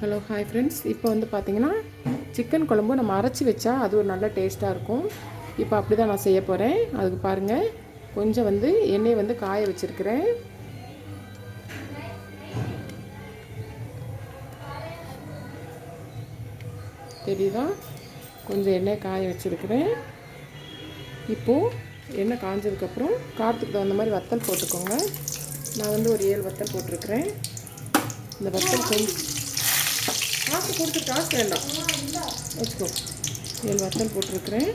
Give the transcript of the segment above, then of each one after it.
Hello hi friends இப்போ வந்து பார்த்தீங்கன்னா சிக்கன் குழம்பு நம்ம அரைச்சி வச்சா அது ஒரு நல்ல டேஸ்ட்டாக இருக்கும். இப்போ அப்படி தான் நான் செய்ய போகிறேன் அதுக்கு பாருங்கள் கொஞ்சம் வந்து எண்ணெய் வந்து காய வச்சுருக்கிறேன். தெரியுதா? கொஞ்சம் எண்ணெய் காய வச்சுருக்கிறேன். இப்போது எண்ணெய் காஞ்சதுக்கப்புறம் காரத்துக்கு தகுந்த மாதிரி வத்தல் போட்டுக்கோங்க. நான் வந்து ஒரு ஏழு வத்தல் போட்டிருக்கிறேன். இந்த வத்தல் கொஞ்சம் காசு கொடுத்து காசு வேண்டாம். வச்சுக்கோ. ஏழு வத்தல் போட்டிருக்கிறேன்.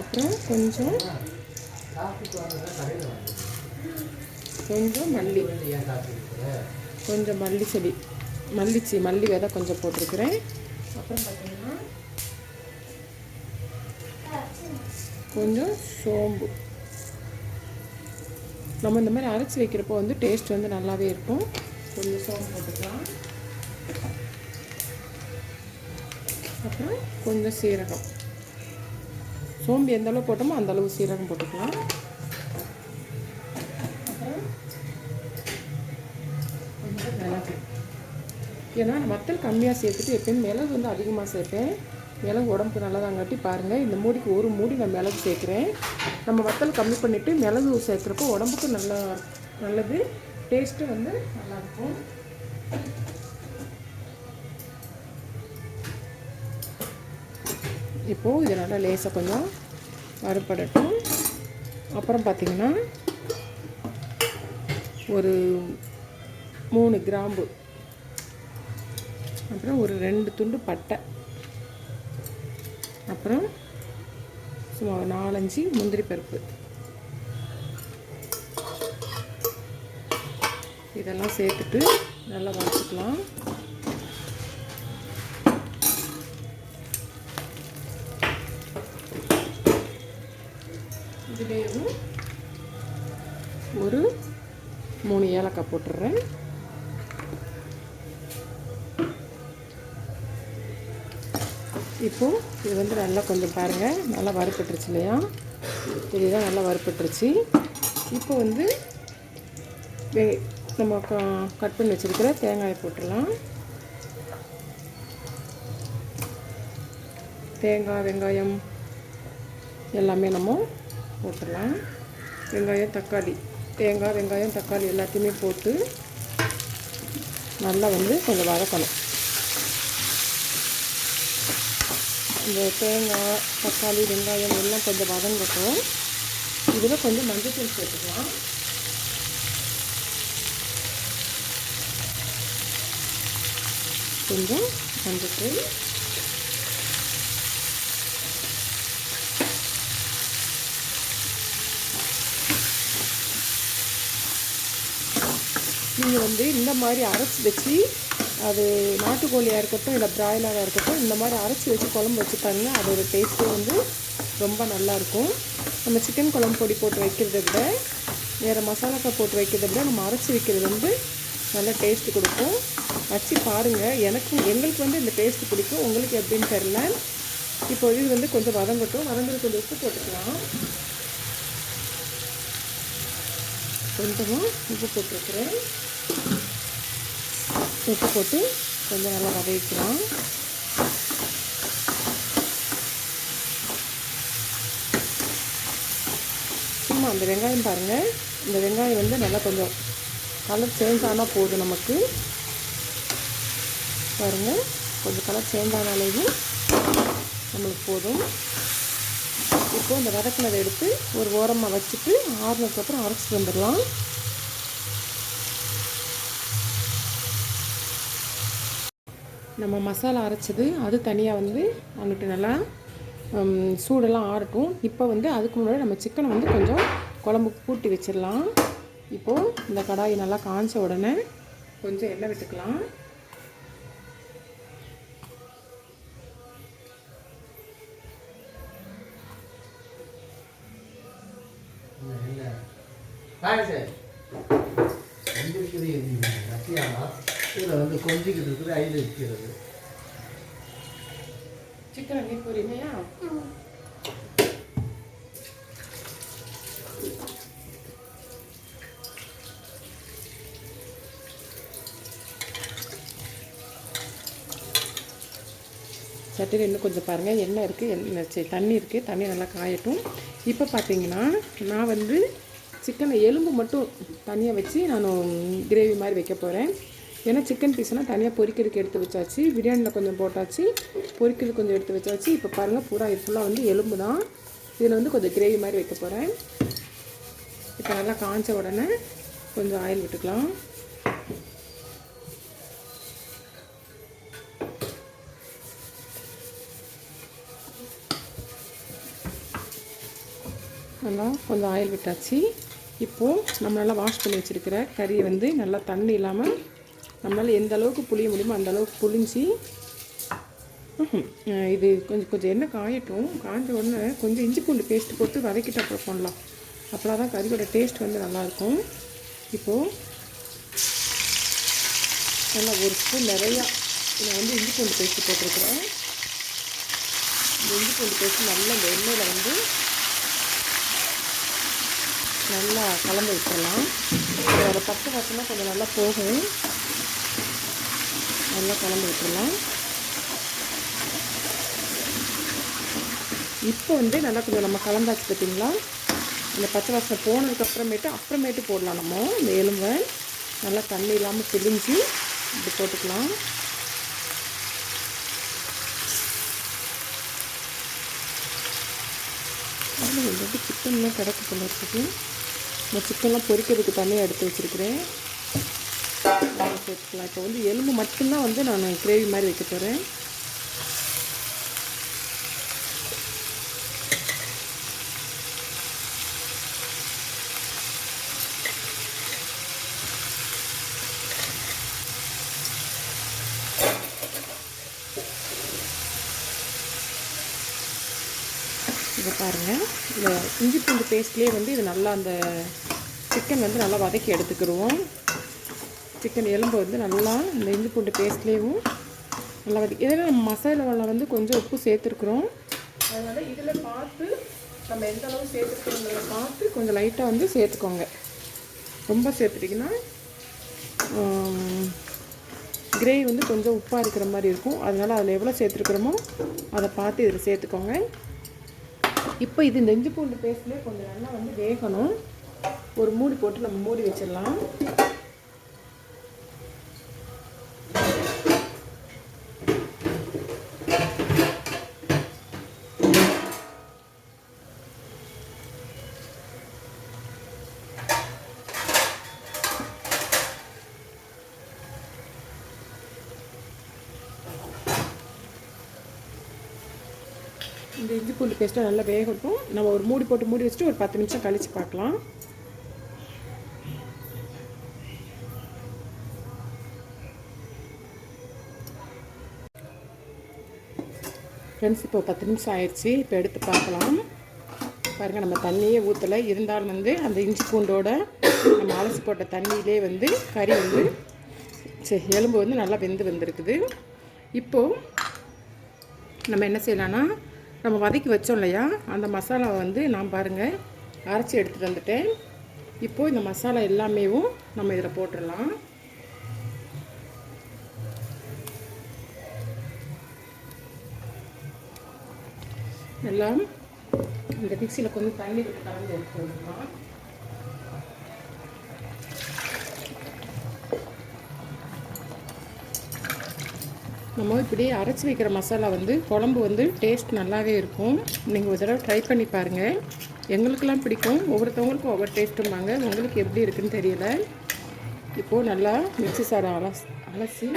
அப்புறம் கொஞ்சம் கொஞ்சம் மல்லி. கொஞ்சம் மல்லி செடி மல்லிச்சி மல்லி விதை கொஞ்சம் போட்டிருக்கிறேன். அப்புறம் பார்த்தீங்கன்னா கொஞ்சம் சோம்பு. நம்ம இந்த மாதிரி அரைச்சி வைக்கிறப்போ வந்து டேஸ்ட் வந்து நல்லாவே இருக்கும். கொஞ்சம் சோம்பு போட்டுக்கலாம். அப்புறம் கொஞ்சம் சீரகம். சோம்பு எந்த அளவு போட்டோமோ அந்த அளவு சீரகம் போட்டுக்கலாம். ஏன்னா வத்தல் கம்மியாக சேர்த்துட்டு எப்பயும் மிளகு வந்து அதிகமாக சேர்ப்பேன். மிளகு உடம்புக்கு நல்லதாங்காட்டி பாருங்கள் இந்த மூடிக்கு ஒரு மூடி நான் மிளகு சேர்க்குறேன். நம்ம வத்தல் கம்மி பண்ணிவிட்டு மிளகு சேர்க்குறப்போ உடம்புக்கு நல்லா நல்லது. டேஸ்ட்டு வந்து நல்லாயிருக்கும் இப்போது இது நல்லா லேசாக கொஞ்சம் வறுப்படட்டும். அப்புறம் பார்த்திங்கன்னா ஒரு மூணு கிராம்பு. அப்புறம் ஒரு ரெண்டு துண்டு பட்டை. அப்புறம் சும்மா ஒரு நாலஞ்சு முந்திரி பருப்பு. இதெல்லாம் சேர்த்துட்டு நல்லா வறுத்துக்கலாம். ஒரு மூணு ஏலக்காய் போட்டுடுறேன். இப்போது இது வந்து நல்லா கொஞ்சம் பாருங்கள் நல்லா வறுப்பட்டுருச்சு இல்லையா? இதுதான் நல்லா வறுப்பட்டுருச்சு இப்போ வந்து வெ நம்ம க கட் பண்ணி வச்சுருக்கிற தேங்காயை போட்டுடலாம். தேங்காய் வெங்காயம் எல்லாமே நம்ம போட்டுடலாம். வெங்காயம் தக்காளி. தேங்காய் வெங்காயம் தக்காளி எல்லாத்தையுமே போட்டு நல்லா வந்து கொஞ்சம் வதக்கணும். இந்த தேங்காய் தக்காளி வெங்காயம் எல்லாம் கொஞ்சம் வதங்கட்டும். இதில் கொஞ்சம் மஞ்சள் தூள் சேர்த்துக்கலாம். கொஞ்சம் மஞ்சள் தூள் நீங்கள் வந்து இந்த மாதிரி அரைச்சி வச்சு அது நாட்டுக்கோழியாக இருக்கட்டும் இல்லை பிராய்லராக இருக்கட்டும் இந்த மாதிரி அரைச்சி வச்சு குழம்பு வச்சு பாருங்க அதோட டேஸ்ட்டே வந்து ரொம்ப நல்லாயிருக்கும் நம்ம சிக்கன் குழம்பு பொடி போட்டு வைக்கிறத விட வேறு மசாலாக்காய் போட்டு வைக்கிறத விட நம்ம அரைச்சி வைக்கிறது வந்து நல்ல டேஸ்ட்டு கொடுக்கும். வச்சு பாருங்கள் எனக்கு எங்களுக்கு வந்து இந்த டேஸ்ட்டு பிடிக்கும். உங்களுக்கு எப்படின்னு தெரில இப்போ இது வந்து கொஞ்சம் வதங்கட்டும். வதங்குறது கொஞ்சம் உப்பு போட்டுக்கலாம். கொஞ்சமாக உப்பு போட்டிருக்கிறேன். உப்பு போட்டு கொஞ்சம் நல்லா வதக்கலாம் சும்மா அந்த வெங்காயம் பாருங்கள் இந்த வெங்காயம் வந்து நல்லா கொஞ்சம் கலர் சேஞ்ச் ஆனால் போதும் நமக்கு. பாருங்கள் கொஞ்சம் கலர் சேஞ்ச் ஆனாலேயும் நம்மளுக்கு போதும். இப்போ இந்த வதக்கினதை எடுத்து ஒரு ஓரமாக வச்சுட்டு ஆறுனதுக்கப்புறம் அரைச்சிட்டு வந்துடலாம். நம்ம மசாலா அரைச்சது அது தனியாக வந்து அங்கிட்டு நல்லா சூடெல்லாம் ஆறட்டும். இப்போ வந்து அதுக்கு முன்னாடி நம்ம சிக்கனை வந்து கொஞ்சம் குழம்புக்கு கூட்டி வச்சிடலாம். இப்போது இந்த கடாயை நல்லா காய்ச்ச உடனே கொஞ்சம் எண்ணெய் விட்டுக்கலாம். வந்திருக்கிறது மத்தியானா இதில் வந்து கொஞ்சிக்கிட்டு இருக்குது ஐயில் இருக்கிறது சிக்கன் நீ பொரியலையா சட்டியில் இன்னும் கொஞ்சம் பாருங்கள் எண்ணெய் இருக்குது எண்ணெய் தண்ணி இருக்குது தண்ணி நல்லா காயட்டும். இப்போ பார்த்தீங்கன்னா நான் வந்து சிக்கனை எலும்பு மட்டும் தனியாக வச்சு நான் கிரேவி மாதிரி வைக்க போகிறேன் ஏன்னா சிக்கன் பீஸ்னால் தனியாக பொரிக்கிறதுக்கு எடுத்து வச்சாச்சு. பிரியாணியில் கொஞ்சம் போட்டாச்சு. பொரிக்கிறதுக்கு கொஞ்சம் எடுத்து வச்சாச்சு. இப்போ பாருங்கள் பூரா இது ஃபுல்லாக வந்து எலும்பு தான். இதில் வந்து கொஞ்சம் கிரேவி மாதிரி வைக்க போகிறேன் இப்போ நல்லா காஞ்ச உடனே கொஞ்சம் ஆயில் விட்டுக்கலாம். நல்லா கொஞ்சம் ஆயில் விட்டாச்சு. இப்போது நம்ம நல்லா வாஷ் பண்ணி வச்சுருக்கிற கறியை வந்து நல்லா தண்ணி இல்லாமல் நம்மளால் எந்த அளவுக்கு புளிய முடியுமோ அந்த அளவுக்கு புளிஞ்சி இது கொஞ்சம் கொஞ்சம் எண்ணெய் காயட்டும். காய்ஞ்ச உடனே கொஞ்சம் இஞ்சி பூண்டு பேஸ்ட் போட்டு வதக்கிட்டு அப்புறம் பண்ணலாம் அப்படின்னா தான் கறியோட டேஸ்ட் வந்து நல்லாயிருக்கும். இப்போது நல்லா ஒரு ஸ்பூன் நிறையா நான் வந்து இஞ்சி பூண்டு பேஸ்ட் போட்டிருக்கிறேன். இந்த இஞ்சி பூண்டு பேஸ்ட் நல்லா இந்த எண்ணெயில் வந்து நல்லா கலந்து விட்டுடலாம். அதோட பச்சை வாசனை கொஞ்சம் நல்லா போகும். நல்லா கலந்து விட்டுடலாம். இப்போ வந்து நல்லா கொஞ்சம் நம்ம கலந்தாச்சு பார்த்தீங்களா? இந்த பச்சை வாசனை போனதுக்கு அப்புறமேட்டு அப்புறமேட்டு போடலாம் நம்ம. இந்த எலும்பை நல்லா தண்ணி இல்லாமல் பிழிஞ்சு இப்படி போட்டுக்கலாம். அதில் வந்து சிக்கன்லாம் கிடக்கு போல இருக்குது. இந்த சிக்கன்லாம் பொரிக்கிறதுக்கு தனியாக எடுத்து வச்சுருக்கிறேன். சேர்த்துக்கலாம். இப்போ வந்து எலும்பு மட்டும்தான் வந்து நான் கிரேவி மாதிரி வைக்க போகிறேன் இதை பாருங்கள் இந்த இஞ்சி பூண்டு பேஸ்ட்லேயே வந்து இது நல்லா அந்த சிக்கன் வந்து நல்லா வதக்கி எடுத்துக்கிடுவோம். சிக்கன் எலும்பு வந்து நல்லா இந்த இஞ்சி பூண்டு பேஸ்ட்லேயும் நல்லா வதக்கி இதில் நம்ம மசாலாவில் வந்து கொஞ்சம் உப்பு சேர்த்துருக்குறோம். அதனால் இதில் பார்த்து நம்ம எந்த அளவு சேர்த்துருக்கோங்கிறத பார்த்து கொஞ்சம் லைட்டாக வந்து சேர்த்துக்கோங்க. ரொம்ப சேர்த்துட்டிங்கன்னா கிரேவி வந்து கொஞ்சம் உப்பாக இருக்கிற மாதிரி இருக்கும். அதனால் அதில் எவ்வளோ சேர்த்துருக்குறோமோ அதை பார்த்து இதில் சேர்த்துக்கோங்க. இப்போ இது இந்த இஞ்சி பூண்டு பேஸ்ட்லேயே கொஞ்சம் நல்லா வந்து வேகணும். ஒரு மூடி போட்டு நம்ம மூடி வச்சிடலாம். இந்த இஞ்சி பூண்டு பேஸ்ட்டை நல்லா வேகட்டும். நம்ம ஒரு மூடி போட்டு மூடி வச்சுட்டு ஒரு பத்து நிமிஷம் கழித்து பார்க்கலாம். ஃப்ரெண்ட்ஸ் இப்போ பத்து நிமிஷம் ஆயிடுச்சு. இப்போ எடுத்து பார்க்கலாம். பாருங்கள் நம்ம தண்ணியே ஊற்றலை இருந்தாலும் வந்து அந்த இஞ்சி பூண்டோட நம்ம அலசி போட்ட தண்ணியிலே வந்து கறி வந்து சரி எலும்பு வந்து நல்லா வெந்து வந்திருக்குது. இப்போது நம்ம என்ன செய்யலான்னா நம்ம வதக்கி வச்சோம் இல்லையா? அந்த மசாலாவை வந்து நான் பாருங்கள் அரைச்சி எடுத்துகிட்டு வந்துட்டேன். இப்போது இந்த மசாலா எல்லாமேவும் நம்ம இதில் போட்டுடலாம். எல்லாம் இந்த மிக்சியில் கொஞ்சம் தண்ணி விட்டு கலந்து எடுத்துக்கலாம் நம்ம இப்படி அரைச்சி வைக்கிற மசாலா வந்து குழம்பு வந்து டேஸ்ட் நல்லாவே இருக்கும். நீங்கள் ஒரு தடவை ட்ரை பண்ணி பாருங்கள் எங்களுக்கெல்லாம் பிடிக்கும். ஒவ்வொருத்தவங்களுக்கும் ஒவ்வொரு டேஸ்ட்டும்பாங்க உங்களுக்கு எப்படி இருக்குன்னு தெரியல. இப்போது நல்லா மிக்ஸி சாரை அலசி அலசி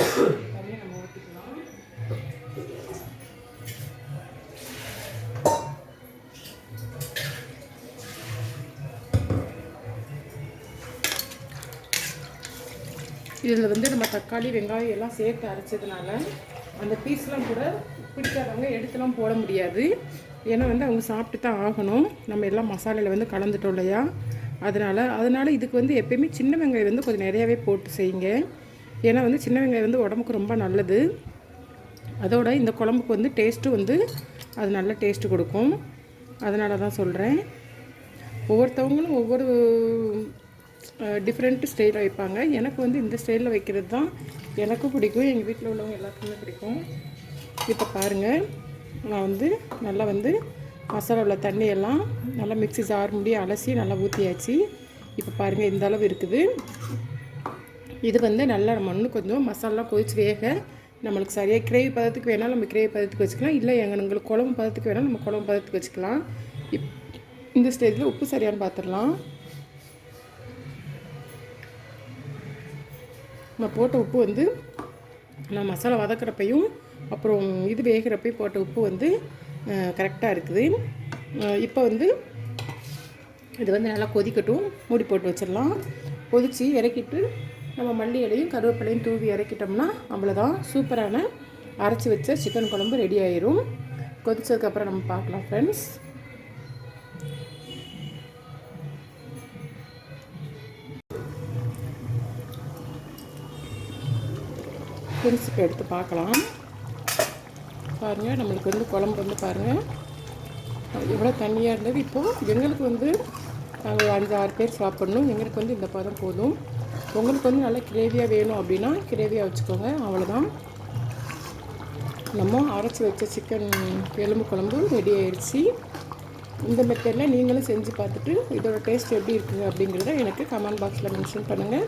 இதில் வந்து நம்ம தக்காளி வெங்காயம் எல்லாம் சேர்த்து அரைச்சதுனால அந்த பீஸ்லாம் கூட பிடிக்காதவங்க எடுத்துலாம் போட முடியாது. ஏன்னா வந்து அவங்க சாப்பிட்டு தான் ஆகணும். நம்ம எல்லாம் மசாலையில் வந்து கலந்துட்டோம் இல்லையா? அதனால் அதனால் இதுக்கு வந்து எப்பயுமே சின்ன வெங்காயம் வந்து கொஞ்சம் நிறையாவே போட்டு செய்யுங்க. ஏன்னா வந்து சின்ன வெங்காயம் வந்து உடம்புக்கு ரொம்ப நல்லது. அதோட இந்த குழம்புக்கு வந்து டேஸ்ட்டும் வந்து அது நல்ல டேஸ்ட்டு கொடுக்கும். அதனால தான் சொல்கிறேன் ஒவ்வொருத்தவங்களும் ஒவ்வொரு டிஃப்ரெண்ட் ஸ்டைலில் வைப்பாங்க. எனக்கு வந்து இந்த ஸ்டைலில் வைக்கிறது தான் எனக்கும் பிடிக்கும். எங்கள் வீட்டில் உள்ளவங்க எல்லாத்துக்குமே பிடிக்கும். இப்போ பாருங்கள் நான் வந்து நல்லா வந்து மசாலாவில் தண்ணியெல்லாம் நல்லா மிக்ஸி ஜார் முடி அலசி நல்லா ஊற்றியாச்சு இப்போ பாருங்கள் இந்த அளவு இருக்குது. இது வந்து நல்லா நம்ம இன்னும் கொஞ்சம் மசாலா கொதிச்சு வேக நம்மளுக்கு சரியாக கிரேவி பதத்துக்கு வேணால் நம்ம கிரேவி பதத்துக்கு வச்சுக்கலாம். இல்லை எங்களுக்கு குழம்பு பதத்துக்கு வேணால் நம்ம குழம்பு பதத்துக்கு வச்சுக்கலாம். இப் இந்த ஸ்டேஜில் உப்பு சரியான்னு பார்த்துடலாம் நம்ம போட்ட உப்பு வந்து நான் மசாலா வதக்கிறப்பையும் அப்புறம் இது வேகிறப்பையும் போட்ட உப்பு வந்து கரெக்டாக இருக்குது. இப்போ வந்து இது வந்து நல்லா கொதிக்கட்டும். மூடி போட்டு வச்சிடலாம். கொதித்து இறக்கிட்டு நம்ம மல்லி இலையும் கருவேப்பிலையும் தூவி இறக்கிட்டோம்னா அவ்வளோதான் சூப்பரான அரைச்சி வச்ச சிக்கன் குழம்பு ரெடி ஆயிரும். கொதிச்சதுக்கப்புறம் நம்ம பார்க்கலாம் ஃப்ரெண்ட்ஸ் ஃப்ரெண்ட்ஸ் இப்போ எடுத்து பார்க்கலாம். பாருங்கள் நம்மளுக்கு வந்து குழம்பு வந்து பாருங்கள் எவ்வளோ தண்ணியாக இருந்தது. இப்போது எங்களுக்கு வந்து நாங்கள் அஞ்சு ஆறு பேர் சாப்பிட்ணும். எங்களுக்கு வந்து இந்த பதம் போதும். உங்களுக்கு வந்து நல்லா கிரேவியாக வேணும் அப்படின்னா கிரேவியாக வச்சுக்கோங்க. அவ்வளோதான் நம்ம அரைச்சி வச்ச சிக்கன் எலும்பு குழம்பு ரெடி ஆயிடுச்சு இந்த மெத்தடில் நீங்களும் செஞ்சு பார்த்துட்டு இதோட டேஸ்ட் எப்படி இருக்குது அப்படிங்கிறத எனக்கு கமெண்ட் பாக்ஸில் மென்ஷன் பண்ணுங்கள்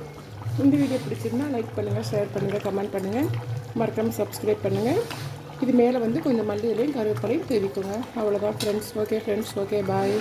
இந்த வீடியோ பிடிச்சிருந்தால் லைக் பண்ணுங்கள் ஷேர் பண்ணுங்கள் கமெண்ட் பண்ணுங்கள் மறக்காமல் சப்ஸ்கிரைப் பண்ணுங்கள் இது மேலே வந்து கொஞ்சம் மல்லி இலையும் கருவேப்பிலையும் தெரிவிக்குங்க அவ்வளோதான் friends okay friends okay bye